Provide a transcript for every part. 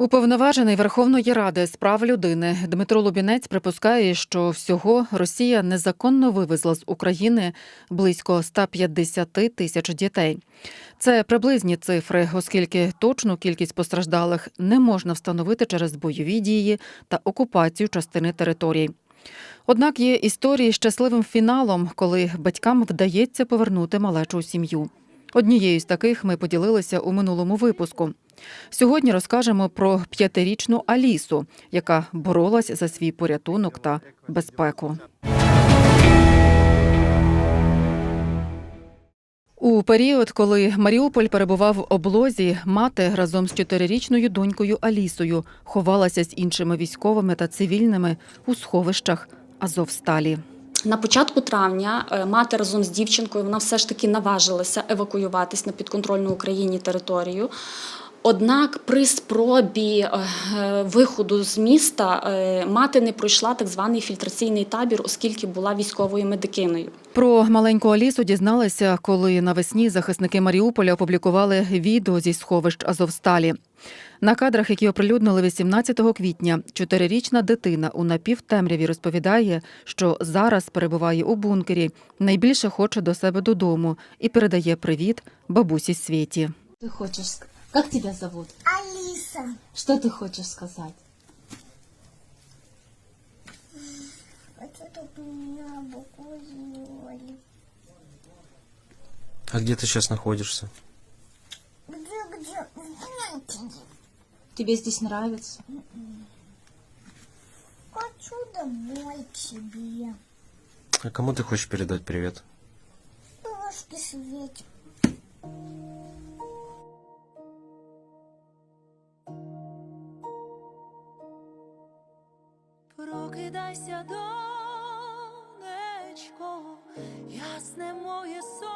Уповноважений Верховної Ради з прав людини Дмитро Лубінець припускає, що всього Росія незаконно вивезла з України близько 150 тисяч дітей. Це приблизні цифри, оскільки точну кількість постраждалих не можна встановити через бойові дії та окупацію частини територій. Однак є історії з щасливим фіналом, коли батькам вдається повернути малечу сім'ю. Однією з таких ми поділилися у минулому випуску. Сьогодні розкажемо про п'ятирічну Алісу, яка боролась за свій порятунок та безпеку. У період, коли Маріуполь перебував в облозі, мати разом з чотирирічною донькою Алісою ховалася з іншими військовими та цивільними у сховищах Азовсталі. На початку травня е, мати разом з дівчинкою вона все ж таки наважилася евакуюватись на підконтрольну Україні територію. Однак при спробі е, виходу з міста е, мати не пройшла так званий фільтраційний табір, оскільки була військовою медикиною. Про маленьку Алісу дізналися, коли навесні захисники Маріуполя опублікували відео зі сховищ Азовсталі. На кадрах, які оприлюднили 18 квітня, чотирирічна дитина у напівтемряві розповідає, що зараз перебуває у бункері, найбільше хоче до себе додому і передає привіт бабусі Світі. Ты хочешь... Как тебя зовут? Алиса, Что ты хочешь сказать? меня. А где ты сейчас находишься? Где-где? Знаете, Тебе здесь нравится? хочу домой к себе. А кому ты хочешь передать привет? Ложки свете. Прокидайся, донечко, ясне моє сонечко.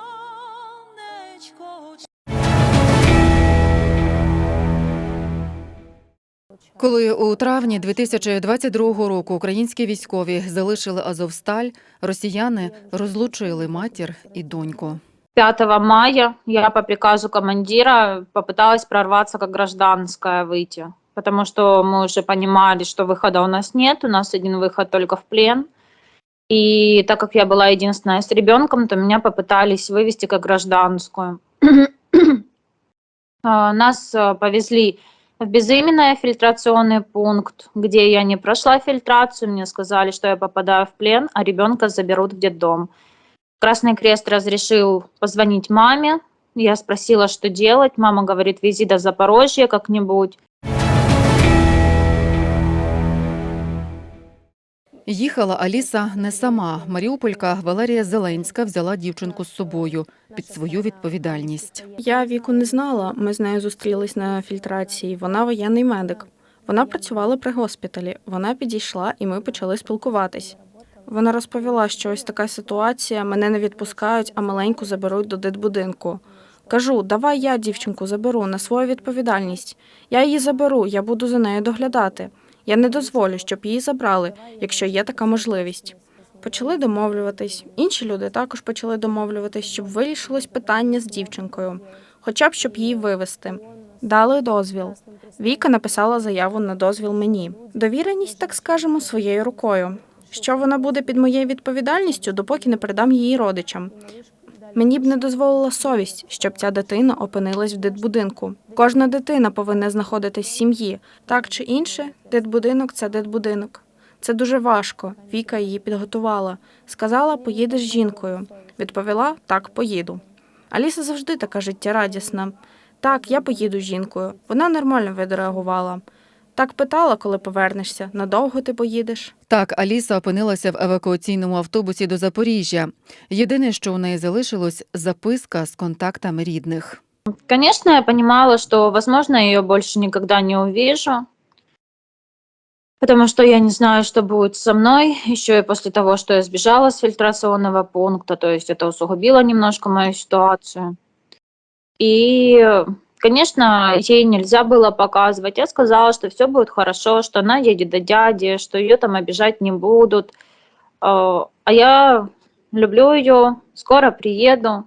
Коли у травні 2022 року українські військові залишили Азовсталь, росіяни розлучили матір і доньку. 5 мая я по приказу командира попыталась прорваться как гражданская выйти, потому что мы уже понимали, что выхода у нас нет, у нас один выход только в плен. И так как я была единственная с ребенком, то меня попытались вывести как гражданскую. А, Нас а, повезли в безыменный фильтрационный пункт, где я не прошла фильтрацию, мне сказали, что я попадаю в плен, а ребенка заберут в детдом. Красный Крест разрешил позвонить маме. Я спросила, что делать. Мама говорит, вези до Запорожья как-нибудь. Їхала Аліса не сама. Маріуполька Валерія Зеленська взяла дівчинку з собою під свою відповідальність. Я віку не знала. Ми з нею зустрілись на фільтрації. Вона воєнний медик. Вона працювала при госпіталі. Вона підійшла, і ми почали спілкуватись. Вона розповіла, що ось така ситуація, мене не відпускають, а маленьку заберуть до дитбудинку. Кажу, давай я дівчинку заберу на свою відповідальність. Я її заберу, я буду за нею доглядати. Я не дозволю, щоб її забрали, якщо є така можливість. Почали домовлюватись. Інші люди також почали домовлюватись, щоб вирішилось питання з дівчинкою, хоча б щоб її вивезти. Дали дозвіл. Віка написала заяву на дозвіл мені. Довіреність, так скажемо, своєю рукою. Що вона буде під моєю відповідальністю, допоки не передам її родичам. Мені б не дозволила совість, щоб ця дитина опинилась в дитбудинку. Кожна дитина повинна знаходитись в сім'ї. Так чи інше, дитбудинок це дитбудинок. Це дуже важко. Віка її підготувала. Сказала, поїдеш з жінкою. Відповіла, так, поїду. Аліса завжди така життєрадісна. Так, я поїду з жінкою. Вона нормально відреагувала. Так питала, коли повернешся, надовго ти поїдеш. Так, Аліса опинилася в евакуаційному автобусі до Запоріжжя. Єдине, що у неї залишилось записка з контактами рідних. Конечно, я понимала, что, возможно, я ее больше никогда не увижу, потому что я не знаю, что будет со мной, еще и после того, что я сбежала с фильтрационного пункта, то есть это усугубило немножко мою ситуацию. И, конечно, ей нельзя было показывать. Я сказала, что все будет хорошо, что она едет до дяди, что ее там обижать не будут. А а я люблю ее, скоро приеду.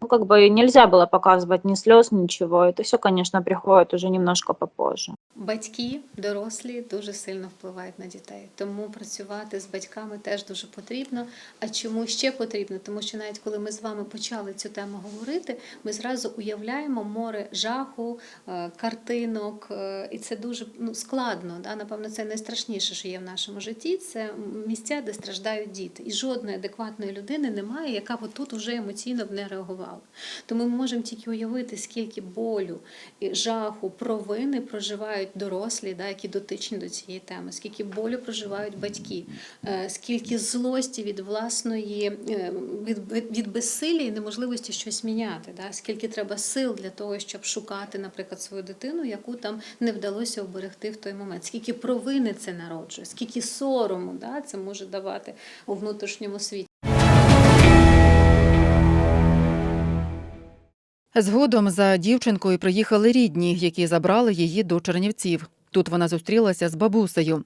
Ну, как бы нельзя было показывать ни слез, ничего. Это все, конечно, приходит уже немножко попозже. Батьки, дорослі дуже сильно впливають на дітей. Тому працювати з батьками теж дуже потрібно. А чому ще потрібно? Тому що навіть коли ми з вами почали цю тему говорити, ми зразу уявляємо море жаху, е, картинок, е, і це дуже ну, складно. Да? Напевно, це найстрашніше, що є в нашому житті. Це місця, де страждають діти. І жодної адекватної людини немає, яка б тут уже емоційно б не реагувала. Тому ми можемо тільки уявити, скільки болю, жаху, провини проживають дорослі, да, які дотичні до цієї теми, скільки болю проживають батьки, е, скільки злості від власної е, від, від безсилля і неможливості щось міняти, да, скільки треба сил для того, щоб шукати, наприклад, свою дитину, яку там не вдалося оберегти в той момент, скільки провини це народжує, скільки сорому да, це може давати у внутрішньому світі. Згодом за дівчинкою приїхали рідні, які забрали її до Чернівців. Тут вона зустрілася з бабусею.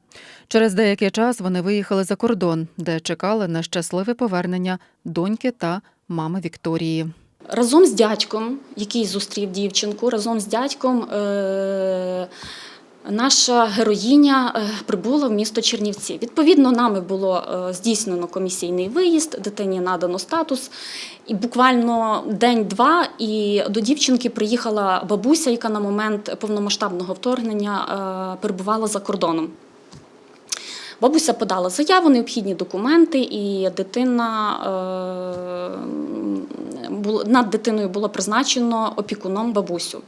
Через деякий час вони виїхали за кордон, де чекали на щасливе повернення доньки та мами Вікторії. Разом з дядьком, який зустрів дівчинку, разом з дядьком е- наша героїня е, прибула в місто Чернівці. Відповідно, нами було е, здійснено комісійний виїзд, дитині надано статус. І буквально день-два, і до дівчинки приїхала бабуся, яка на момент повномасштабного вторгнення е, перебувала за кордоном. Бабуся подала заяву, необхідні документи, і дитина над дитиною було призначено опікуном бабусю.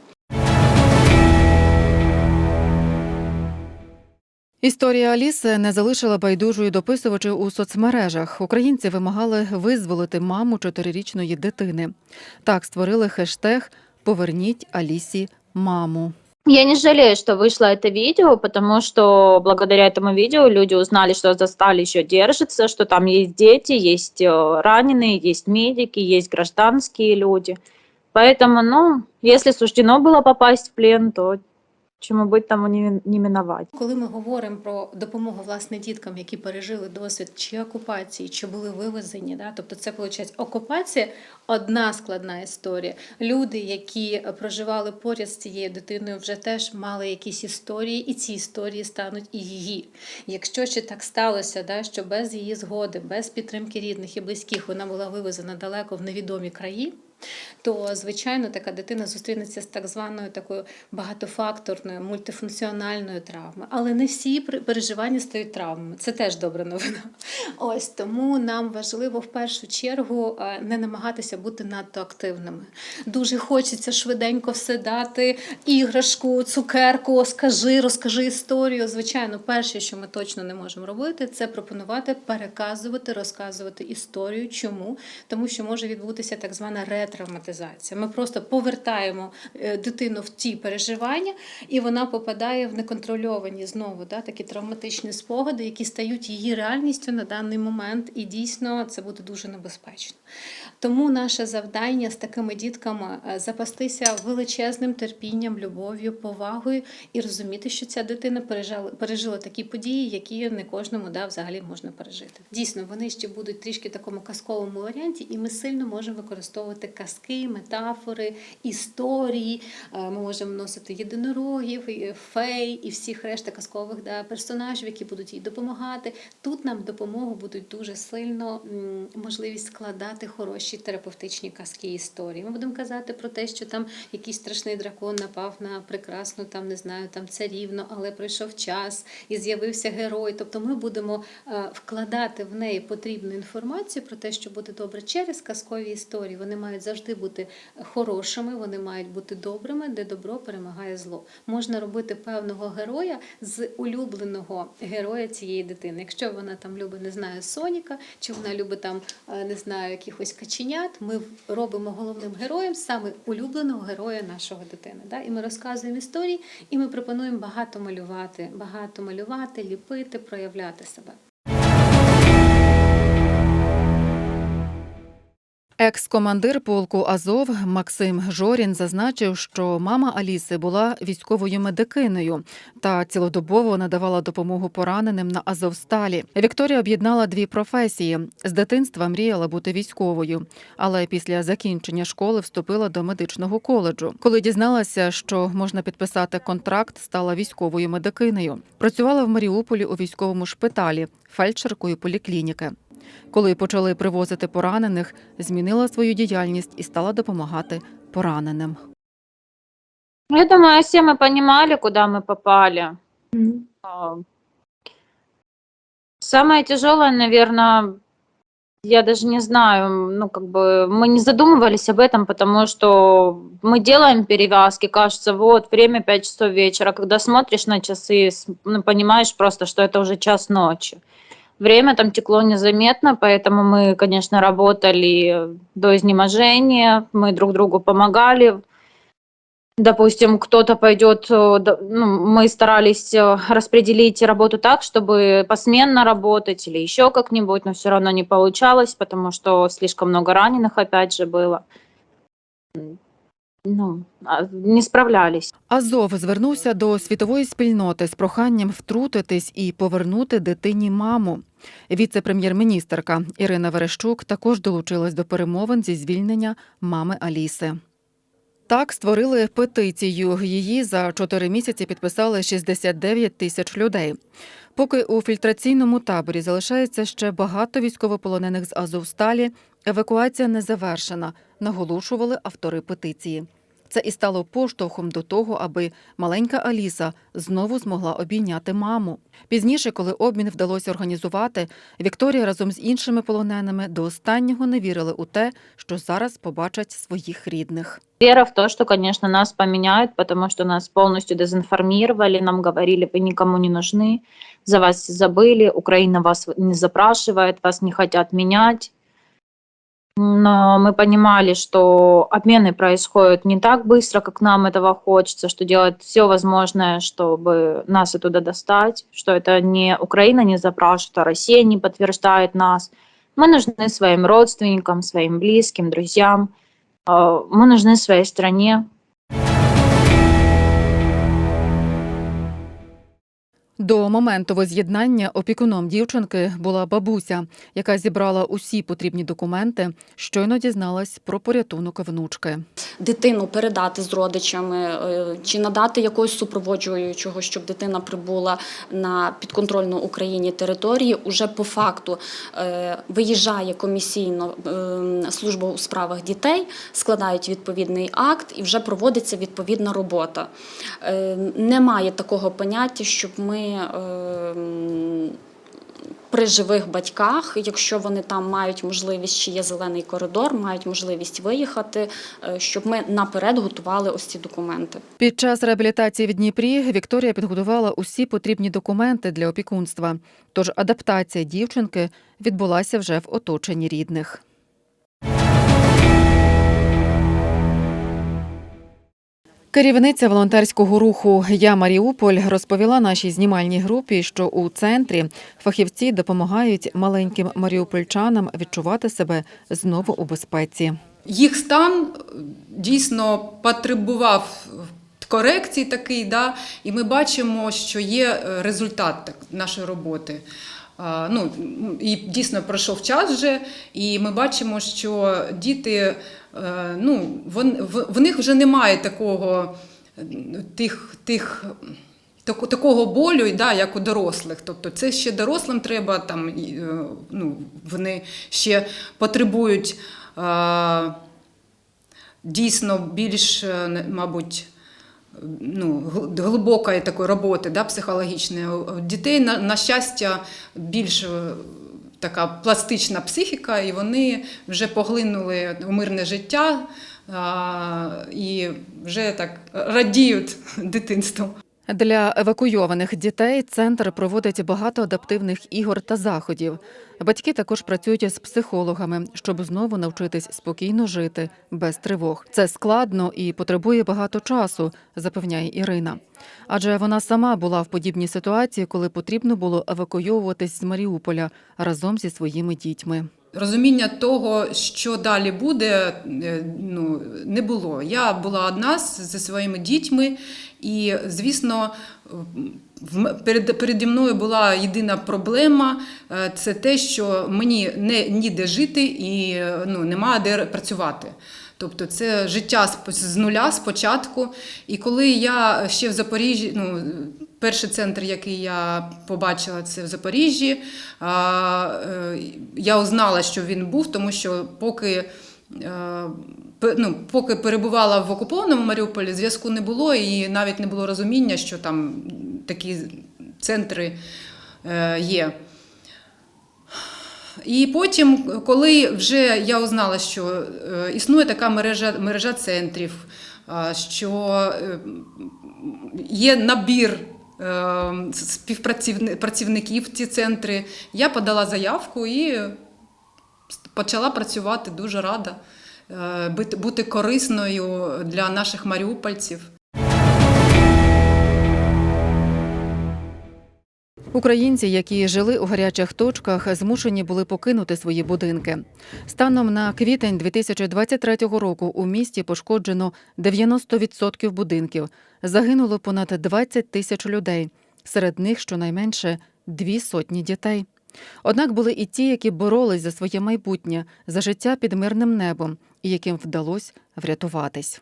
Історія Аліси не залишила байдужою дописувачів у соцмережах. Українці вимагали визволити маму чотирирічної дитини. Так створили хештег Поверніть Алісі маму. Я не жалею, что вышло это видео, потому что благодаря этому видео люди узнали, что Засталь еще держится, что там есть дети, есть э, раненые, есть медики, есть гражданские люди. Поэтому, ну, если суждено было попасть в плен, то чему быть тому не, миновать. Коли ми говоримо про допомогу власне діткам, які пережили досвід чи окупації, чи були вивезені, да, тобто це виходить окупація одна складна історія. Люди, які проживали поряд з цією дитиною, вже теж мали якісь історії, і ці історії стануть і її. Якщо ще так сталося, да, що без її згоди, без підтримки рідних і близьких вона була вивезена далеко в невідомі краї. То звичайно така дитина зустрінеться з так званою такою багатофакторною мультифункціональною травмою. Але не всі переживання стають травмами. Це теж добра новина. Ось тому нам важливо в першу чергу е, не намагатися бути надто активними. Дуже хочеться швиденько все дати, іграшку, цукерку, скажи, розкажи історію. Звичайно, перше, що ми точно не можемо робити, це пропонувати переказувати, розказувати історію. Чому? Тому що може відбутися так звана ретравматизація. Ми просто повертаємо е, дитину в ті переживання, і вона попадає в неконтрольовані знову да, такі травматичні спогади, які стають її реальністю на даний момент, і дійсно це буде дуже небезпечно. Тому наше завдання з такими дітками е, запастися величезним терпінням, любов'ю, повагою і розуміти, що ця дитина пережила, пережила такі події, які не кожному да, взагалі можна пережити. Дійсно, вони ще будуть трішки в такому казковому варіанті, і ми сильно можемо використовувати казки, метафори, історії. Е, Ми можемо вносити єдинорогів, фей і всіх решта казкових да, персонажів, які будуть їй допомагати. Тут нам допомогу будуть дуже сильно можливість складати хороші терапевтичні казки історії. Ми будемо казати про те, що там якийсь страшний дракон напав на прекрасну, там не знаю, там царівну, але пройшов час і з'явився герой. Тобто ми будемо е, вкладати в неї потрібну інформацію про те, що буде добре через казкові історії. Вони мають завжди бути хорошими, вони мають бути добрими, де добро перемагає зло. Можна робити певного героя з улюбленого героя цієї дитини. Якщо вона там любить, не знаю, Соніка, чи вона любить там, е, не знаю, якихось каченят, ми робимо головним героєм саме улюбленого героя нашого дитини. Да? І ми розказуємо історії, і ми пропонуємо багато малювати, багато малювати, ліпити, проявляти себе. Екс-командир полку Азов Максим Жорін зазначив, що мама Аліси була військовою медикинею та цілодобово надавала допомогу пораненим на Азовсталі. Вікторія об'єднала дві професії. З дитинства мріяла бути військовою, але після закінчення школи вступила до медичного коледжу. Коли дізналася, що можна підписати контракт, стала військовою медикинею. Працювала в Маріуполі у військовому шпиталі, фельдшеркою поліклініки. Коли почали привозити поранених, змінила свою діяльність і стала допомагати пораненим. Ну, Я думаю, все мы понимали, куда мы попали. А, Самое тяжелое, наверное, я даже не знаю, ну, как бы мы не задумывались об этом, потому что мы делаем перевязки, кажется, вот, время 5 часов вечера. Когда смотришь на часы, с- ну, понимаешь просто, что это уже час ночи. Время там текло незаметно, поэтому мы, конечно, работали до изнеможения, мы друг другу помогали, допустим, кто-то пойдет, э, ну, мы старались э, распределить работу так, чтобы посменно работать или еще как-нибудь, но все равно не получалось, потому что слишком много раненых опять же было. Ну, не справлялись. Азов звернувся до світової спільноти з проханням втрутитись і повернути дитині маму. Віце-прем'єр-міністерка Ірина Верещук також долучилась до перемовин зі звільнення мами Аліси. Так створили петицію. Її за чотири місяці підписали 69 тисяч людей. Поки у фільтраційному таборі залишається ще багато військовополонених з Азовсталі, евакуація не завершена, наголошували автори петиції. Це і стало поштовхом до того, аби маленька Аліса знову змогла обійняти маму. Пізніше, коли обмін вдалося організувати, Вікторія разом з іншими полоненими до останнього не вірили у те, що зараз побачать своїх рідних. Вера в то, что, конечно, нас поменяют, потому что нас полностью дезинформировали, нам говорили, вы никому не нужны, за вас забыли, Украина вас не запрашивает, вас не хотят менять. Но мы понимали, что обмены происходят не так быстро, как нам этого хочется, что делать все возможное, чтобы нас оттуда достать, что это не Украина не запрашивает, а Россия не подтверждает нас. Мы нужны своим родственникам, своим близким, друзьям. А, Мы нужны своей стране. До моменту воз'єднання опікуном дівчинки була бабуся, яка зібрала усі потрібні документи, щойно дізналась про порятунок внучки. дитину передати з родичами е, чи надати якогось супроводжуючого, щоб дитина прибула на підконтрольну Україні території. Уже по факту е, виїжджає комісійно е, служба у справах дітей, складають відповідний акт і вже проводиться відповідна робота. Е, Немає такого поняття, щоб ми. Е, при живих батьках, якщо вони там мають можливість, чи є зелений коридор, мають можливість виїхати, е, щоб ми наперед готували ось ці документи. Під час реабілітації в Дніпрі Вікторія підготувала усі потрібні документи для опікунства. Тож адаптація дівчинки відбулася вже в оточенні рідних. Керівниця волонтерського руху Я Маріуполь розповіла нашій знімальній групі, що у центрі фахівці допомагають маленьким маріупольчанам відчувати себе знову у безпеці. їх стан е, дійсно потребував корекції такий, да, і ми бачимо, що є е, результат нашої роботи. Ну, і дійсно пройшов час вже, і ми бачимо, що діти, е, ну, вон, в, в них вже немає такого тих, тих такого болю, да, як у дорослих. Тобто це ще дорослим треба, там, е, ну, вони ще потребують дійсно більш, е, мабуть, ну, глибокої такої роботи да, психологічної. Дітей, на, на щастя, більш е, така пластична психіка, і вони вже поглинули у мирне життя а, і вже так радіють дитинству. Для евакуйованих дітей центр проводить багато адаптивних ігор та заходів. Батьки також працюють з психологами, щоб знову навчитись спокійно жити без тривог. Це складно і потребує багато часу, запевняє Ірина. Адже вона сама була в подібній ситуації, коли потрібно було евакуйовуватись з Маріуполя разом зі своїми дітьми. Розуміння того, що далі буде, е, ну, не було. Я була одна зі своїми дітьми, і, звісно, перед, переді мною була єдина проблема е, це те, що мені не ніде жити і ну, немає де працювати. Тобто це життя з нуля спочатку. І коли я ще в Запоріжжі, ну, перший центр, який я побачила, це в Запоріжжі, е, я узнала, що він був, тому що поки. е, Ну, поки перебувала в окупованому Маріуполі, зв'язку не було, і навіть не було розуміння, що там такі центри е, є. І потім, коли вже я узнала, що існує така мережа, мережа центрів, що є набір е, співпрацівни- працівників ці центри, я подала заявку і почала працювати дуже рада е, бути корисною для наших маріупольців. Українці, які жили у гарячих точках, змушені були покинути свої будинки. Станом на квітень 2023 року у місті пошкоджено 90% будинків. Загинуло понад 20 тисяч людей. Серед них щонайменше дві сотні дітей. Однак були і ті, які боролись за своє майбутнє, за життя під мирним небом, і яким вдалося врятуватись.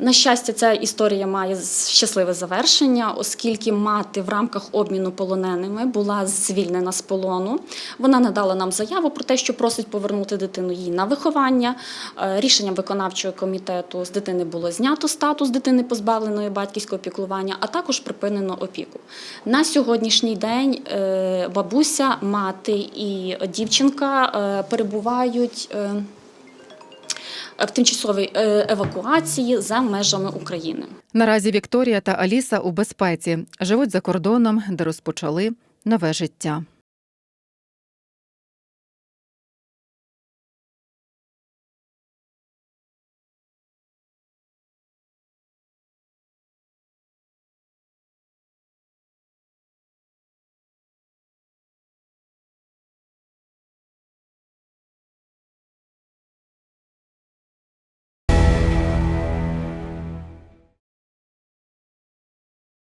На щастя, ця історія має щасливе завершення, оскільки мати в рамках обміну полоненими була звільнена з полону. Вона надала нам заяву про те, що просить повернути дитину їй на виховання. Е, Рішенням виконавчого комітету з дитини було знято статус дитини позбавленої батьківського піклування, а також припинено опіку. На сьогоднішній день е, бабуся, мати і дівчинка е, перебувають. Е, тимчасовій е, евакуації за межами України. Наразі Вікторія та Аліса у безпеці живуть за кордоном, де розпочали нове життя.